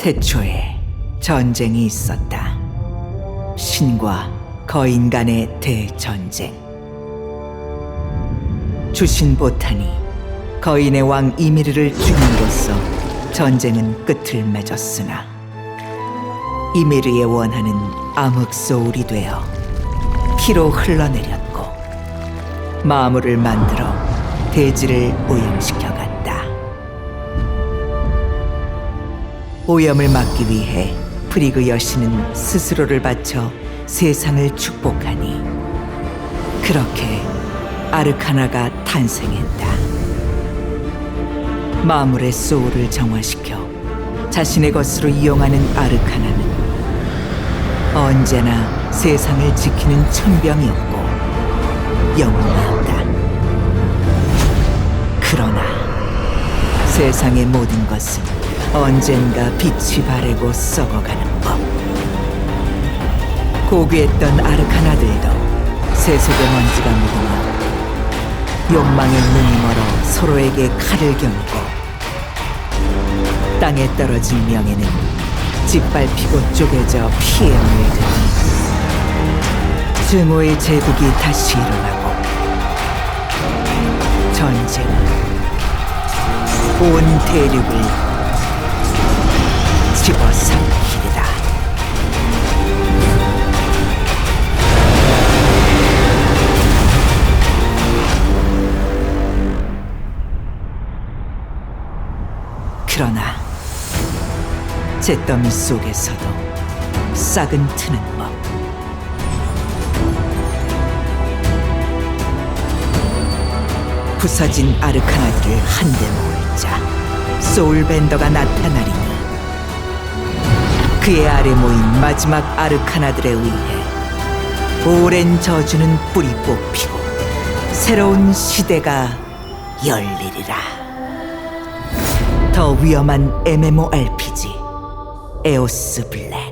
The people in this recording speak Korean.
태초에 전쟁이 있었다. 신과 거인 간의 대전쟁. 주신 보탄이 거인의 왕 이미르를 죽임으로써 전쟁은 끝을 맺었으나 이미르의 원하는 암흑 소울이 되어 피로 흘러내렸고 마물을 만들어 대지를 오염시켜갔 오염을 막기 위해 프리그 여신은 스스로를 바쳐 세상을 축복하니 그렇게 아르카나가 탄생했다. 마물의 소울을 정화시켜 자신의 것으로 이용하는 아르카나는 언제나 세상을 지키는 천병이었고 영웅이었다. 그러나 세상의 모든 것은 언젠가 빛이 바래고 썩어가는 법. 고귀했던 아르카나들도 세속의 먼지가 묻으며 욕망의 눈이 멀어 서로에게 칼을 겨누고 땅에 떨어진 명예는 짓밟히고 쪼개져 피에 물드니 증오의 제국이 다시 일어나고 전쟁은 온 대륙을 집어삼키리라. 그러나 잿더미 속에서도 싹은 트는 법. 부서진 아르카나들을 한데 모을 자 소울밴더가 나타나리니 그의 아래 모인 마지막 아르카나들에 의해 오랜 저주는 뿌리 뽑히고 새로운 시대가 열리리라. 더 위험한 MMORPG 에오스 블랙